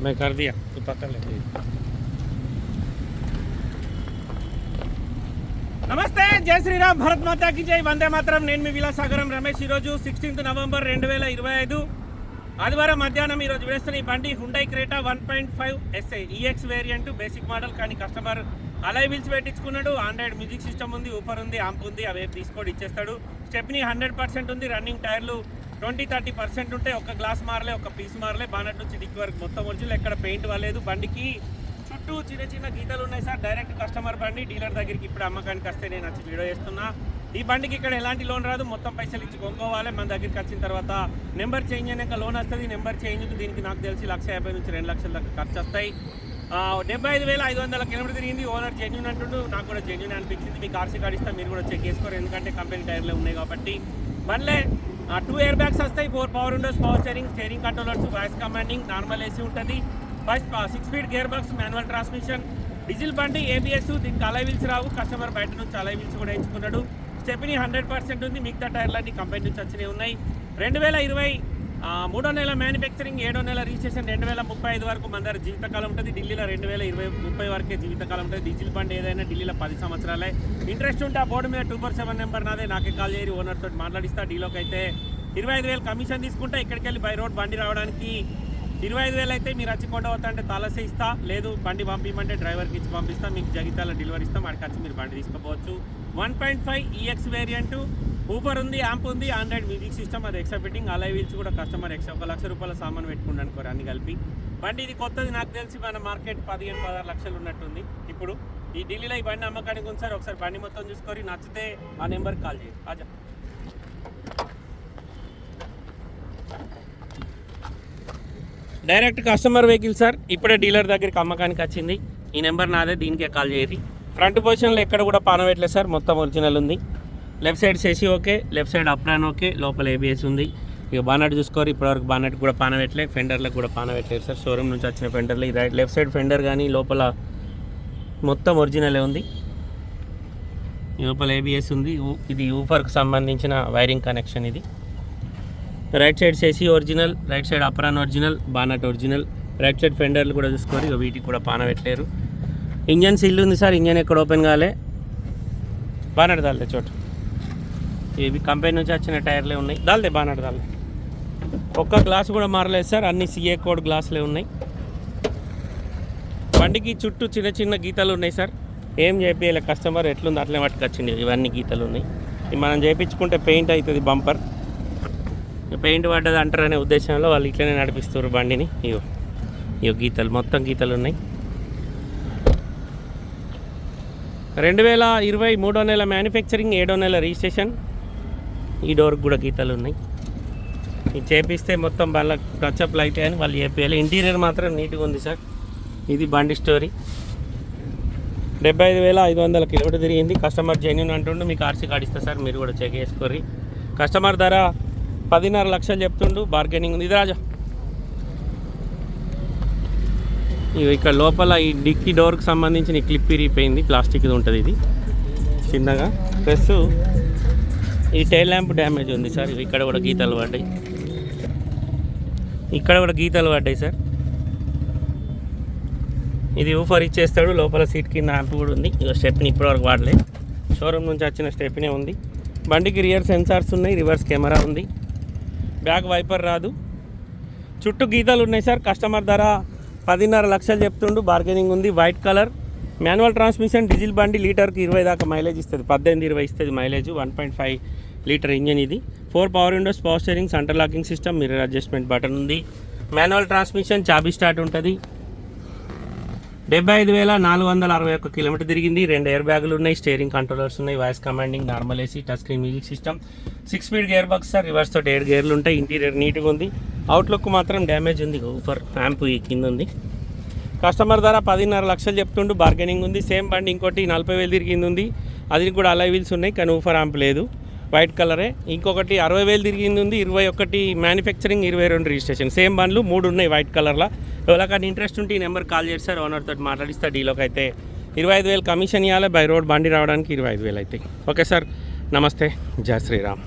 मैं कर दिया तू पकड़ ले నమస్తే జై శ్రీరామ్ భరత్ మాతాకి జై వందే మాత్రం నేను మీ విలాసాగరం రమేష్ ఈరోజు సిక్స్టీన్త్ నవంబర్ రెండు వేల ఇరవై ఐదు ఆదివారం మధ్యాహ్నం ఈరోజు వేస్తున్న ఈ బండి Hyundai Creta one point five SI EX variant basic model కానీ కస్టమర్ అలై వీల్స్ పెట్టించుకున్నాడు ఆండ్రాయిడ్ మ్యూజిక్ సిస్టమ్ ఉంది ఊపర్ ఉంది ఆంప్ ఉంది అవే తీసుకోడు ఇచ్చేస్తాడు స్టెప్ని హండ్రెడ్ పర్సెంట్ ఉంది రన్నింగ్ టైర్లు ట్వంటీ థర్టీ పర్సెంట్ ఉంటే ఒక గ్లాస్ మారలే ఒక పీస్ మారలే. బానట్ నుంచి డిక్కి వరకు మొత్తం ఒరిజినల్ ఎక్కడ పెయింట్ వాళ్ళలేదు బండికి చుట్టూ చిన్న చిన్న గీతలు ఉన్నాయి సార్. డైరెక్ట్ కస్టమర్ బండి డీలర్ దగ్గరికి ఇప్పుడు అమ్మకానికి వస్తే నేను వచ్చి వీడియో చేస్తున్నా. ఈ బండికి ఇక్కడ ఎలాంటి లోన్ రాదు. మొత్తం పైసలు ఇచ్చి కొనుక్కోవాలి. మన దగ్గరికి వచ్చిన తర్వాత నెంబర్ చేంజ్ అయినాక లోన్ వస్తుంది. నెంబర్ చేంజ్ దీనికి నాకు తెలిసి లక్ష యాభై నుంచి రెండు లక్షల దాకా ఖర్చు వస్తాయి. డెబ్బై ఐదు వేల ఐదు వందల కిలోమీటర్ తిరిగింది. ఓనర్ జెన్యున్ అంటుండు. నాకు కూడా జెన్యున్ అనిపించింది. మీకు ఆర్సీ కార్డు ఇస్తాను మీరు కూడా చెక్ చేసుకోరు. ఎందుకంటే కంపెనీ టైర్లే ఉన్నాయి కాబట్టి. బండ్లే టూ ఇయర్ బ్యాగ్స్ వస్తాయి four power windows power steering steering controllers voice commanding normal AC ఉంటుంది. First six speed gear box manual transmission diesel బండి ఏబిఎస్ దీనికి అలై వీల్స్ రావు. కస్టమర్ బయట నుంచి అలై వీల్స్ కూడా ఎంచుకున్నాడు. స్టెప్ని హండ్రెడ్ పర్సెంట్ ఉంది. మిగతా టైర్లన్నీ కంపెనీ నుంచి వచ్చినవి ఉన్నాయి. రెండు వేల ఇరవై మూడో నెల మ్యానుఫ్యాక్చరింగ్ ఏడో నెల రిజిస్ట్రేషన్ రెండు వేల ముప్పై ఐదు వరకు మన దగ్గర జీవితకాలం ఉంటుంది. ఢిల్లీలో రెండు వేల ఇరవై ముప్పై వరకే జీవితకాలం ఉంటుంది. డీజిల్ బండి ఏదైనా ఢిల్లీలో పది సంవత్సరాలే. ఇంట్రెస్ట్ ఉంటే ఆ బోర్డు మీద టూ ఫోర్ సెవెన్ నెంబర్ నాదే. నాకే కాల్ చేయరు ఓనర్ తోటి మాట్లాడిస్తా. డీలోకి అయితే ఇరవై ఐదు వేలు కమిషన్ తీసుకుంటే. ఇక్కడికి వెళ్ళి బై రోడ్ బండి రావడానికి ఇరవై ఐదు వేలు అయితే మీరు వచ్చి కొండ అంటే తలసే ఇస్తా. లేదు బండి పంపించమంటే డ్రైవర్కి ఇచ్చి పంపిస్తా. మీకు జగితాల డెలివరీ ఇస్తాం. అక్కడికి వచ్చి మీరు బండి తీసుకోవచ్చు. One point five EX variant. Woofer ఉంది యాంప్ ఉంది ఆండ్రాయిడ్ మ్యూజిక్ సిస్టమ్ అది ఎక్స్ట్రా ఫిట్టింగ్ అలా వీల్స్ కూడా కస్టమర్ ఎక్స్ట్రా ఒక లక్ష రూపాయల సామాన్ పెట్టుకుంటాను అనుకోరు అన్ని కలిపి. బండి ఇది కొత్తది నాకు తెలిసి మన మార్కెట్ పదిహేను పదహారు లక్షలు ఉన్నట్టుంది. ఇప్పుడు ఈ ఢిల్లీలో ఈ బండి అమ్మకానికి ఉంది సార్. ఒకసారి బండి మొత్తం చూసుకొని నచ్చితే ఆ నెంబర్కి కాల్ చేయండి. అజా డైరెక్ట్ కస్టమర్ వెహికల్ సార్ ఇప్పుడే డీలర్ దగ్గరికి అమ్మకానికి వచ్చింది. ఈ నెంబర్ నాదే దీనికే కాల్ చేయరు ఫ్రంట్ పొజిషన్లో ఎక్కడ కూడా పానవేయట్లేదు సార్ మొత్తం ఒరిజినల్ ఉంది. Left side chassis okay left side apron okay లోపల ఏబిఎస్ ఉంది. ఇక బానట్ చూసుకోరు ఇప్పటివరకు బానట్ కూడా పానవేయట్లేదు ఫెండర్లకు కూడా పానవేయట్లేదు సార్. షోరూమ్ నుంచి వచ్చిన ఫెండర్లు ఈ రైట్ లెఫ్ట్ సైడ్ ఫెండర్ కానీ లోపల మొత్తం ఒరిజినలే ఉంది. లోపల ఏబిఎస్ ఉంది. ఇది ఊఫర్కి సంబంధించిన వైరింగ్ కనెక్షన్ ఇది. Right side chassis original right side apron original bonnet original right side ఫెండర్లు కూడా చూసుకోరు ఇక వీటికి కూడా పాన పెట్టలేరు ఇంజన్ సిల్ ఉంది సార్ ఇంజన్ ఎక్కడ ఓపెన్ కాలే. బానట్ దాల్దే చోటు. ఇవి కంపెనీ నుంచి వచ్చిన టైర్లే ఉన్నాయి. దాల్దే బానట్ దాల్దే ఒక్క గ్లాస్ కూడా మారలేదు సార్ అన్ని సిఏ కోడ్ గ్లాసులే ఉన్నాయి. బండికి చుట్టూ చిన్న చిన్న గీతలు ఉన్నాయి సార్. ఏం చేపియాలి కస్టమర్ ఎట్లుంది అట్లే పట్టుకొచ్చింది ఇవన్నీ గీతలు ఉన్నాయి. మనం చేయించుకుంటే పెయింట్ అవుతుంది బంపర్. పెయింట్ పడ్డది అంటారనే ఉద్దేశంలో వాళ్ళు ఇట్లనే నడిపిస్తారు బండిని. ఇగో ఇగో గీతలు మొత్తం గీతలు ఉన్నాయి రెండు వేల ఇరవై మూడో నెల మ్యానుఫ్యాక్చరింగ్ ఏడో నెల రిజిస్ట్రేషన్ ఈ డోర్కి కూడా గీతలు ఉన్నాయి ఇది చేపిస్తే మొత్తం వాళ్ళ టచ్అప్లు లైట్ అని వాళ్ళు చేపించాలి ఇంటీరియర్ మాత్రం నీట్గా ఉంది సార్. ఇది బండి స్టోరీ. డెబ్బై ఐదు వేల ఐదు వందల కిలోమీటర్ తిరిగింది. కస్టమర్ జెన్యున్ అంటుండు మీకు ఆర్సీ కార్డు ఇస్తా సార్ మీరు కూడా చెక్ చేసుకోరి కస్టమర్ ధర పదిన్నర లక్షలు చెప్తుండు బార్గెనింగ్ ఉంది. ఇది రాజా. ఇవి ఇక్కడ లోపల ఈ డిక్కీ డోర్కి సంబంధించిన ఈ క్లిప్ ఇరిగిపోయింది. ప్లాస్టిక్ది ఉంటుంది ఇది. చిన్నగా. ప్లస్ ఈ టైల్ ల్యాంప్ డ్యామేజ్ ఉంది సార్. ఇవి ఇక్కడ కూడా గీతలు పడ్డాయి. ఇక్కడ కూడా గీతలు పడ్డాయి సార్. ఇది ఊఫర్ ఇచ్చేస్తాడు. లోపల సీట్ కింద ల్యాంప్ కూడా ఉంది. ఇక స్టెప్ని ఇప్పటివరకు వాడలే షోరూమ్ నుంచి వచ్చిన స్టెప్నే ఉంది. బండికి రియర్ సెన్సార్స్ ఉన్నాయి. రివర్స్ కెమెరా ఉంది. బ్యాక్ వైపర్ రాదు. చుట్టూ గీతలు ఉన్నాయి సార్. కస్టమర్ ధర పదిన్నర లక్షలు చెప్తుండు. బార్గెనింగ్ ఉంది. White colour. Manual transmission diesel బండి లీటర్కి ఇరవై దాకా మైలేజ్ ఇస్తుంది. పద్దెనిమిది ఇరవై ఇస్తుంది mileage. One point five litre engine ఇది. Four power windows power steering centre locking system mirror adjustment button ఉంది. మాన్యువల్ ట్రాన్స్మిషన్ చాబీ స్టార్ట్ ఉంటుంది. డెబ్బై ఐదు వేల నాలుగు వందల అరవై ఒక్క కిలోమీటర్ తిరిగింది. రెండు ఎయిర్ బ్యాగులు ఉన్నాయి స్టీరింగ్ కంట్రోలర్స్ ఉన్నాయి voice commanding normal AC touch screen music system six speed gear box sir reverse తోటి ఏడు గేర్లు ఉంటాయి. ఇంటీరియర్ నీట్గా ఉంది. అవుట్లుక్ మాత్రం డ్యామేజ్ ఉంది. ఊఫర్ హ్యాంప్ ఈ కింద ఉంది. కస్టమర్ ధర పదిన్నర లక్షలు చెప్తుండు. బార్గెనింగ్ ఉంది. సేమ్ బండి ఇంకోటి నలభై వేలు తిరిగింది ఉంది. అది కూడా అలై వీల్స్ ఉన్నాయి కానీ ఊఫర్ హ్యాంప్ లేదు. వైట్ కలరే. ఇంకొకటి అరవై వేలు తిరిగింది ఉంది ఇరవై ఒకటి మ్యానుఫ్యాక్చరింగ్ ఇరవై రెండు రిజిస్ట్రేషన్ సేమ్ బండ్లు మూడు ఉన్నాయి వైట్ కలర్లో. ఎవరికైనా ఇంట్రెస్ట్ ఉంటే ఈ నెంబర్ కాల్ చేస్తారు ఓనర్ తోటి మాట్లాడిస్తా డీలోకి అయితే. ఇరవై ఐదు వేలు కమిషన్ ఇవ్వాలి బై రోడ్ బండి రావడానికి ఇరవై ఐదు వేలు అయితే. ఓకే సార్ నమస్తే. జయ శ్రీరామ్.